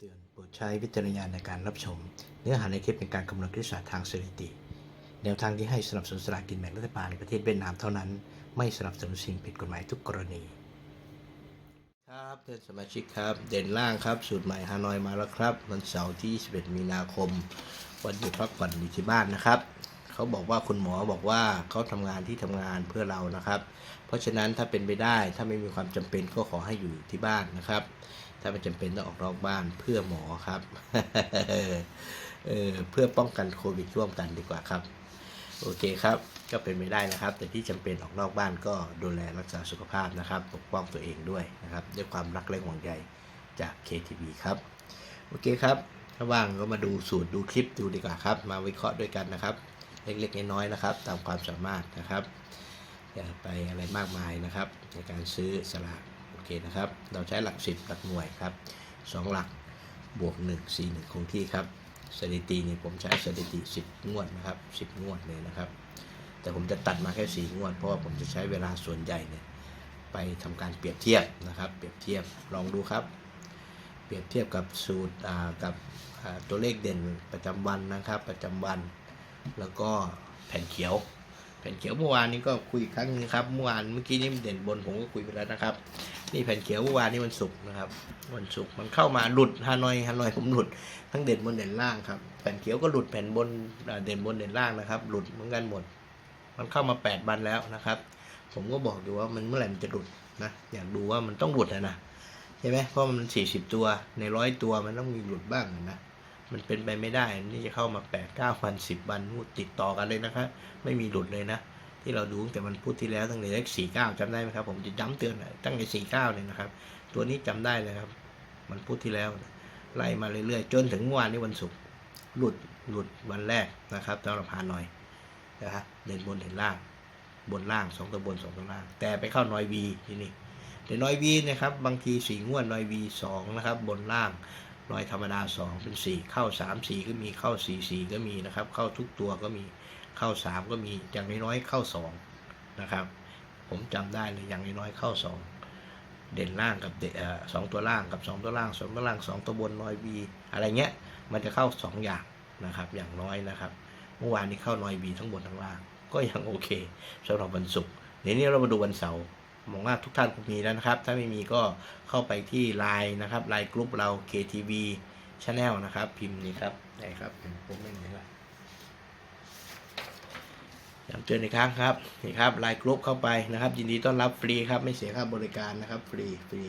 เตือนโปรดใช้วิจารณญาณในการรับชม เนื้อหาในคลิปเป็นการคำนวณคณิตศาสตร์ทางสถิติ แนวทางที่ให้สนับสนุนสลากกินแบ่งรัฐบาลในประเทศเวียดนามเท่านั้น ไม่สนับสนุนสิ่งผิดกฎหมายทุกกรณี ครับเพื่อนสมาชิกครับ เด่นล่างครับ สูตรใหม่ฮานอยมาแล้วครับ วันเสาร์ที่21มีนาคม วันหยุดพักผ่อนอยู่ที่บ้านนะครับเขาบอกว่าคุณหมอบอกว่าเขาทำงานที่ทำงานเพื่อเรานะครับ เพราะฉะนั้นถ้าเป็นไปได้ถ้าไม่มีความจำเป็นก็ขอให้อยู่ที่บ้านนะครับ ถ้าไม่จำเป็นต้องออกนอกบ้านเพื่อหมอครับเออเพื่อป้องกันโควิดร่วมกันดีกว่าครับ โอเคครับ ก็เป็นไม่ได้นะครับ แต่ที่จำเป็นออกนอกบ้านก็ดูแลรักษาสุขภาพนะครับ ปกป้องตัวเองด้วยนะครับ ด้วยความรักและห่วงใยจาก KTV ครับ โอเคครับ ถ้าว่างก็มาดูสูตรดูคลิปดูดีกว่าครับ มาวิเคราะห์ด้วยกันนะครับ เล็กๆน้อยๆนะครับ ตามความสามารถนะครับ อย่าไปอะไรมากมายนะครับ ในการซื้อสลาก เคนะครับ เราใช้หลักสิบหลักหน่วยครับสองหลักบวกหนึ่งสี่หนึ่งคงที่ครับ สถิตินี่ผมใช้สถิติสิบงวดนะครับสิบงวดเลยนะครับ แต่ผมจะตัดมาแค่สี่งวด เพราะว่าผมจะใช้เวลาส่วนใหญ่เนี่ยไปทำการเปรียบเทียบนะครับ เปรียบเทียบลองดูครับ เปรียบเทียบกับสูตรอ่ากับตัวเลขเด่นประจำวันนะครับ ประจำวัน แล้วก็แผ่นเขียว ผ่นเขียวเมื่อวานนี้ก็คุยอีกครั้งนึงครับเมื่อวานเมื่อกี้นี้เด่นบนผมก็คุยไปแล้วนะครับ นี่แผ่นเขียวเมื่อวานนี้วันศุกร์นะครับวันศุกร์มันเข้ามาหลุดฮานอยฮานอยผมหลุดทั้งเด่นบนเด่นล่างครับแผ่นเขียวก็หลุดแผ่นบนเด่นบนเด่นล่างนะครับ หลุดเหมือนกันหมด มันเข้ามาแปดวันแล้วนะครับ ผมก็บอกอยู่ว่ามันเมื่อไหร่มันจะหลุดนะอยากดูว่ามันต้องหลุดนะนใช่ไหมเพราะมันสี่สิบตัวในร้อยตัวมันต้องมีหลุดบ้างนะ มันเป็นไปไม่ได้นี่จะเข้ามา8ปดเก้าวันสิบวันพูดติดต่อกันเลยนะครับไม่มีหลุดเลยนะ ที่เราดูแต่มันพูดที่แล้วตั้งแต่เลขสี่เก้าจำได้ไหมครับ ผมจะย้ำเตือนตั้งแต่สี่เก้าเลยนะครับ ตัวนี้จำได้เลยครับ มันพูดที่แล้วไล่มาเรื่อยๆจนถึงวานนี้วันศุกร์หลุดหลุดวันแรกนะครับสำหรับพาหน่อยนะครับเด่นบนเด่นล่าง บนล่างสองตัวบนสองตัวล่าง แต่ไปเข้านอยวีที่นี่แต่นอยวีนะครับบางทีสี่งวดนอยวีสองนะครับ บนล่าง รอยธรรมดาสองเป็นสี่เข้าสามสี่ก็มีเข้าสี่สี่ก็มีนะครับ เข้าทุกตัวก็มีเข้าสามก็มีอย่างน้อยๆเข้าสองนะครับ ผมจำได้เลยอย่างน้อยๆเข้าสองเด่นล่างกับเดอสองตัวล่างกับสองตัวล่างสองตัวล่างสองตัวบนน้อยวีอะไรเงี้ยมันจะเข้าสองอย่างนะครับ อย่างน้อยนะครับ เมื่อวานนี้เข้าน้อยวีทั้งบนทั้งล่าง ก็ยังโอเคสำหรับวันศุกร์เดี๋ยวนี้เรามาดูวันเสาร์ มองว่าทุกท่านคงมีแล้วนะครับ ถ้าไม่มีก็เข้าไปที่ไลน์นะครับไลน์กลุ่มเรา KTV Channel นะครับ พิมพ์นี่ครับได้ครับผมไม่ไหนละย้ำเตือนอีกครั้งครับนี่ครับไลน์กลุ่มเข้าไปนะครับ ยินดีต้อนรับฟรีครับ ไม่เสียค่าบริการนะครับ ฟรีฟรี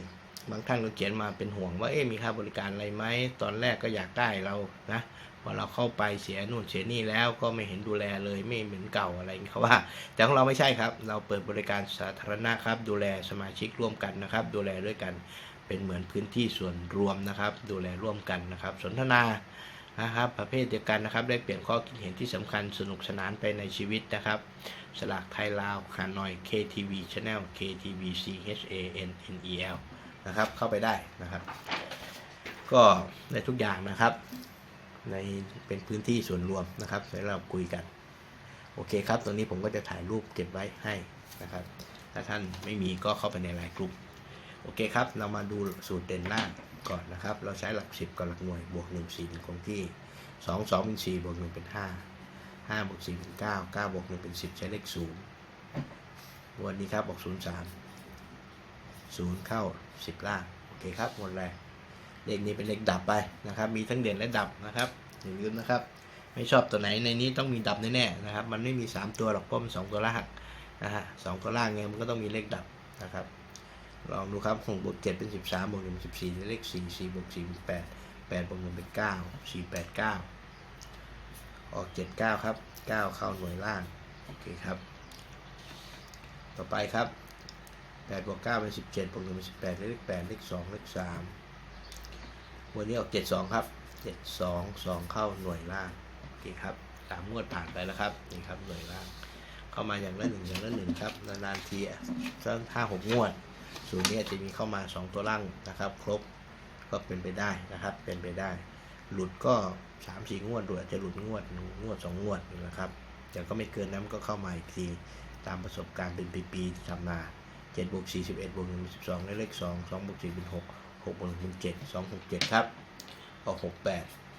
บางท่านก็เขียนมาเป็นห่วงว่าเอ๊ะมีค่าบริการอะไรไหมตอนแรกก็อยากได้เรานะพอเราเข้าไปเสียนู่นเสียนี่แล้วก็ไม่เห็นดูแลเลยไม่เหมือนเก่าอะไรนี้เขาว่า แต่ของเราไม่ใช่ครับ เราเปิดบริการสาธารณะครับ ดูแลสมาชิกร่วมกันนะครับ ดูแลด้วยกันเป็นเหมือนพื้นที่ส่วนรวมนะครับ ดูแลร่วมกันนะครับ สนทนานะครับ ประเภทเดียวกันนะครับ ได้เปลี่ยนข้อคิดเห็นที่สำคัญสนุกสนานไปในชีวิตนะครับสลากไทยลาวขานอย KTV Channel KTV C H A N N E L นะครับ เข้าไปได้นะครับ ก็ได้ทุกอย่างนะครับ ในเป็นพื้นที่ส่วนรวมนะครับให้เราคุยกัน โอเคครับตรงนี้ผมก็จะถ่ายรูปเก็บไว้ให้นะครับ ถ้าท่านไม่มีก็เข้าไปในไลน์กลุ่มโอเคครับ เรามาดูสูตรเด่นล่างก่อนนะครับ เราใช้หลักสิบกับหลักหน่วยบวกหนึ่งสี่เป็นคงที่สองสองเป็นสี่บวกหนึ่งเป็นห้าห้าบวกสี่เป็นเก้าเก้าบวกหนึ่งเป็นสิบใช้เลขศูนย์วันนี้ครับบอกศูนย์สาม ศูนย์เข้าสิบล่าง โอเคครับหมดแรกเลขนี้เป็นเลขดับไปนะครับ มีทั้งเด่นและดับนะครับอย่าลืมนะครับ ไม่ชอบตัวไหนในนี้ต้องมีดับแน่ๆนะครับ มันไม่มี 3 ตัวหรอกเพราะมันสองตัวล่างนะฮะสองตัวล่างไงมันก็ต้องมีเลขดับนะครับ ลองดูครับหกบวกเจ็ดเป็นสิบสามบวกหนึ่งสิบสี่เลขสี่สี่บวกสี่เป็นแปดแปดบวกหนึ่งเป็นเก้าสี่แปดเก้าออกเจ็ดเก้าครับเก้าเข้าหน่วยล่าง โอเคครับ ต่อไปครับ แปดบวกเก้าเป็นสิบเจ็ดบวกหนึ่งเป็นสิบแปดเลขแปดเลขสองเลขสามวันนี้ออกเจ็ดสองครับเจ็ดสองสองเข้าหน่วยล่างโอเคครับสามงวดผ่านไปแล้วครับนี่ครับหน่วยล่าง เข้ามาอย่างละหนึ่งอย่างละหนึ่งครับนานๆทีสักห้าหกงวดสูตรนี้จะมีเข้ามาสองตัวล่างนะครับ ครบก็เป็นไปได้นะครับ เป็นไปได้ หลุดก็สามสี่งวดหรืออาจจะหลุดงวดหนึ่งวดสองวดนะครับแต่ก็ไม่เกินนั้นก็เข้ามาอีกทีตามประสบการณ์เป็นปีๆที่ทำมา 7บวก4 11บวก1เป็น12ได้เลข 2 2บวก4เป็น6 6บวก1เป็น7 2 6 7 ครับออก6 8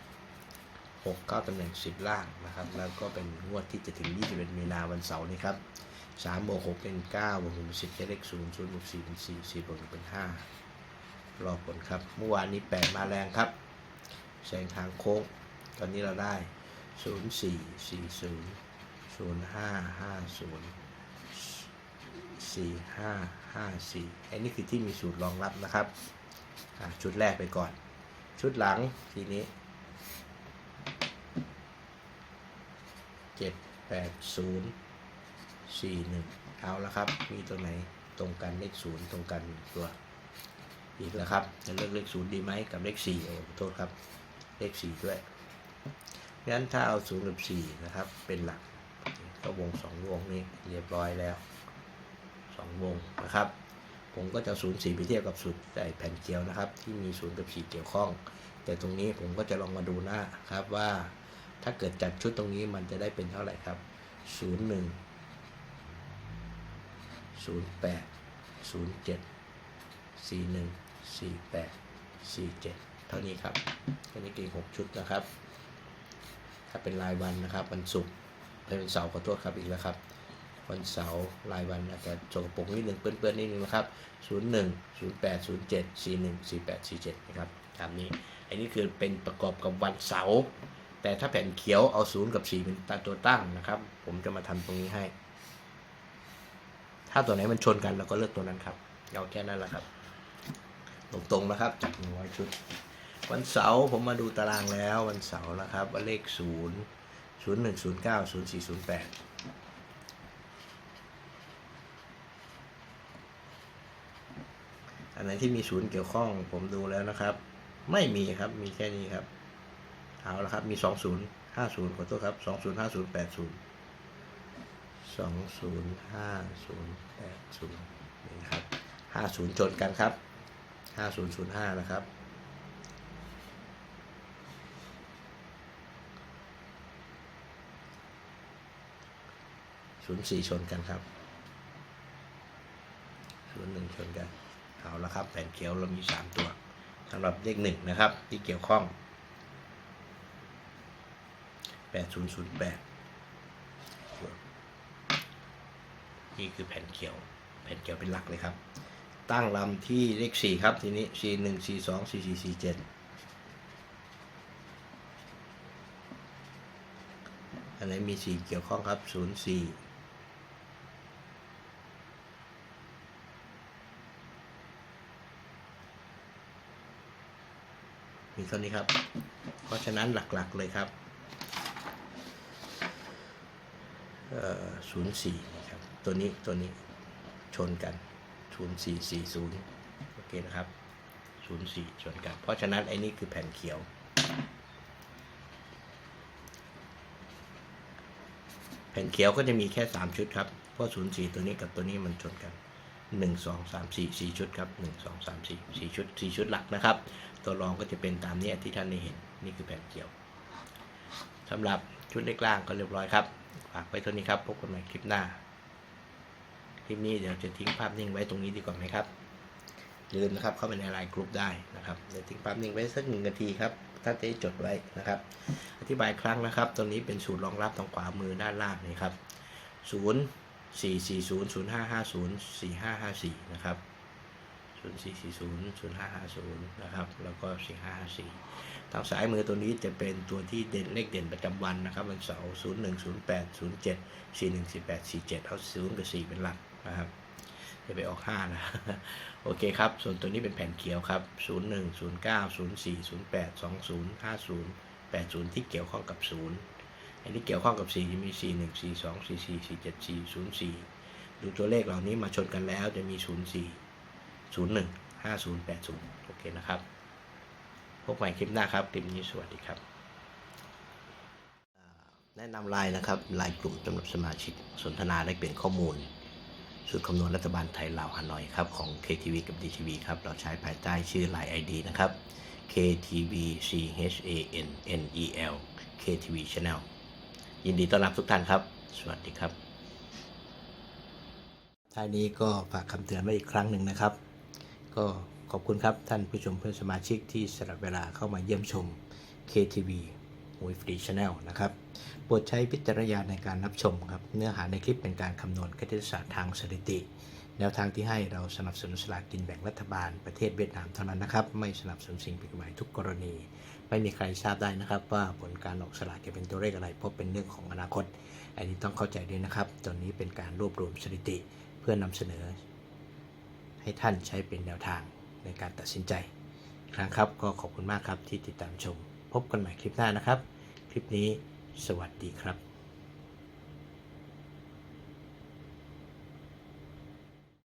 6 9ตำแหน่ง 10 ล่างนะครับ แล้วก็เป็นงวดที่จะถึง 21 มีนาวันเสาร์นี้ครับ3บวก6เป็น9บวก1เป็น10ได้เลข 0 0บวก4เป็น4 4บวก1เป็น5รอผลครับ เมื่อวานนี้ 8 มาแรงครับแซงทางโค้ง ตอนนี้เราได้ 0 4 4 0 0 5 5 0 สี่ห้าห้าสี่อันนี้คือที่มีสูตรรองรับนะครับ ชุดแรกไปก่อน ชุดหลังทีนี้เจ็ดแปดศูนย์สี่หนึ่งเอาละครับ มีตัวไหนตรงกันเลขศูนย์ตรงกันตัวอีกแล้วครับ จะเลือกเลขศูนย์ดีไหมกับเลขสี่โอ้ขอโทษครับ เลขสี่ด้วยงั้นถ้าเอาศูนย์กับสี่นะครับ เป็นหลักก็วงสองวงนี้เรียบร้อยแล้ว สองวงนะครับ ผมก็จะศูนย์สี่ไปเทียบกับสูตรไอ้แผ่นเกียวนะครับ ที่มีศูนย์กับสี่เกี่ยวข้อง แต่ตรงนี้ผมก็จะลองมาดูหน้าครับว่า ถ้าเกิดจัดชุดตรงนี้มันจะได้เป็นเท่าไหร่ครับศูนย์หนึ่งศูนย์แปดศูนย์เจ็ดสี่หนึ่งสี่แปดสี่เจ็ดเท่านี้ครับอันนี้กี่หกชุดนะครับ ถ้าเป็นรายวันนะครับวันศุกร์เป็นเสาร์ขอโทษครับอีกแล้วครับ วันเสาร์รายวันอาจจะสกปรกนิดหนึ่งเปื้อนๆนิดนึงนะครับ 01 08 07 41 48 47 นะครับตามนี้ อันนี้คือเป็นประกอบกับวันเสาร์แต่ถ้าแผ่นเขียวเอา 0 กับ 4 เป็นตัวตั้งนะครับ ผมจะมาทำตรงนี้ให้ ถ้าตัวไหนมันชนกันเราก็เลือกตัวนั้นครับ เอาแค่นั้นแหละครับ ตรงๆนะครับจาก100ชุด วันเสาร์ผมมาดูตารางแล้ววันเสาร์นะครับว่าเลข 0 01 09 04 08 อันไหนที่มีศูนย์เกี่ยวข้องผมดูแล้วนะครับ ไม่มีครับมีแค่นี้ครับเอาละครับมีสองศูนย์ห้าศูนย์ขอโทษครับสองศูนย์ห้าศูนย์แปดศูนย์สองศูนย์ห้าศูนย์แปดศูนย์นี่ครับห้าศูนย์ชนกันครับห้าศูนย์ศูนย์ห้านะครับศูนย์สี่ชนกันครับศูนย์หนึ่งชนกัน เอาละครับแผ่นเขียวเรามี 3 ตัวสำหรับเลขหนึ่งนะครับ ที่เกี่ยวข้อง 8008 นี่คือแผ่นเขียว แผ่นเขียวเป็นหลักเลยครับ ตั้งลำที่เลข 4 ครับ ทีนี้4 1 4 2 4 4 4 7อันไหนมี 4 เกี่ยวข้องครับ 0 มีเท่านี้ครับ เพราะฉะนั้นหลักๆเลยครับศูนย์สี่ครับ ตัวนี้ตัวนี้ชนกันศูนย์สี่สี่ศูนย์โอเคนะครับศูนย์สี่ชนกัน เพราะฉะนั้นไอ้นี่คือแผ่นเขียว แผ่นเขียวก็จะมีแค่3ชุดครับ เพราะศูนย์สี่ตัวนี้กับตัวนี้มันชนกัน 1 2 3 4 4 ชุดครับ 1 2 3 4 4 ชุด 4 ชุดหลักนะครับ ตัวรองก็จะเป็นตามนี้ที่ท่านได้เห็นนี่คือแผ่นเขียวสำหรับชุดเล็กล่างก็เรียบร้อยครับ ฝากไว้เท่านี้ครับพบกันใหม่คลิปหน้า คลิปนี้เดี๋ยวจะทิ้งภาพนิ่งไว้ตรงนี้ดีกว่าไหมครับอย่าลืมนะครับเข้าไปในไลน์กลุ่มได้นะครับเดี๋ยวทิ้งภาพนิ่งไว้สักหนึ่งนาทีครับถ้าจะได้จดไว้นะครับ อธิบายครั้งนะครับ ตัวนี้เป็นสูตรรองรับทางขวามือด้านล่างนี่ครับศูนย์ สี่สี่ศูนย์ศูนย์ห้าห้าศูนย์สี่ห้าห้าสี่นะครับศูนย์สี่สี่ศูนย์ศูนย์ห้าห้าศูนย์นะครับ แล้วก็สี่ห้าห้าสี่ทางซ้ายมือตัวนี้จะเป็นตัวที่เด่นเลขเด่นประจำวันนะครับ วันเสาร์ศูนย์หนึ่งศูนย์แปดศูนย์เจ็ดสี่หนึ่งสี่แปดสี่เจ็ดเอาศูนย์กับสี่เป็นหลักนะครับจะไปออกห้านะ โอเคครับ ส่วนตัวนี้เป็นแผ่นเขียวครับศูนย์หนึ่งศูนย์เก้าศูนย์สี่ศูนย์แปดสองศูนย์ห้าศูนย์แปดศูนย์ที่เกี่ยวข้องกับศูนย์ อันที่เกี่ยวข้องกับ4จะมี4 1 4 2 4 4 4 7 4 0 4 ดูตัวเลขเหล่านี้มาชนกันแล้วจะมี 0 4 0 1 5 0 8 0 โอเคนะครับ พบใหม่คลิปหน้าครับคลิปนี้สวัสดีครับ แนะนำไลน์นะครับไลน์กลุ่มสำหรับสมาชิกสนทนาและเปลี่ยนข้อมูลสูตรคำนวณรัฐบาลไทยลาวฮานอยครับของ KTV กับ DTV ครับ เราใช้ภายใต้ชื่อไลน์ ID นะครับ KTV C H A N N E L KTV Channel ยินดีต้อนรับทุกท่านครับ สวัสดีครับท้ายนี้ก็ฝากคำเตือนไว้อีกครั้งหนึ่งนะครับ ก็ขอบคุณครับท่านผู้ชมเพื่อนสมาชิกที่สละเวลาเข้ามาเยี่ยมชม KTV มวยฟรีชาแนลนะครับโปรดใช้พิจารณญาณในการรับชมครับ เนื้อหาในคลิปเป็นการคำนวณคณิตศาสตร์ทางสถิติ แนวทางที่ให้เราสนับสนุนสลากกินแบ่งรัฐบาลประเทศเวียดนามเท่านั้นนะครับ ไม่สนับสนุนสิ่งผิดกฎหมายทุกกรณี ไม่มีใครทราบได้นะครับ ว่าผลการออกสลากจะเป็นตัวเลขอะไร เพราะเป็นเรื่องของอนาคต อันนี้ต้องเข้าใจด้วยนะครับ ตอนนี้เป็นการรวบรวมสถิติเพื่อนำเสนอ ให้ท่านใช้เป็นแนวทางในการตัดสินใจครั้งครับก็ขอบคุณมากครับที่ติดตามชม พบกันใหม่คลิปหน้านะครับ คลิปนี้สวัสดีครับ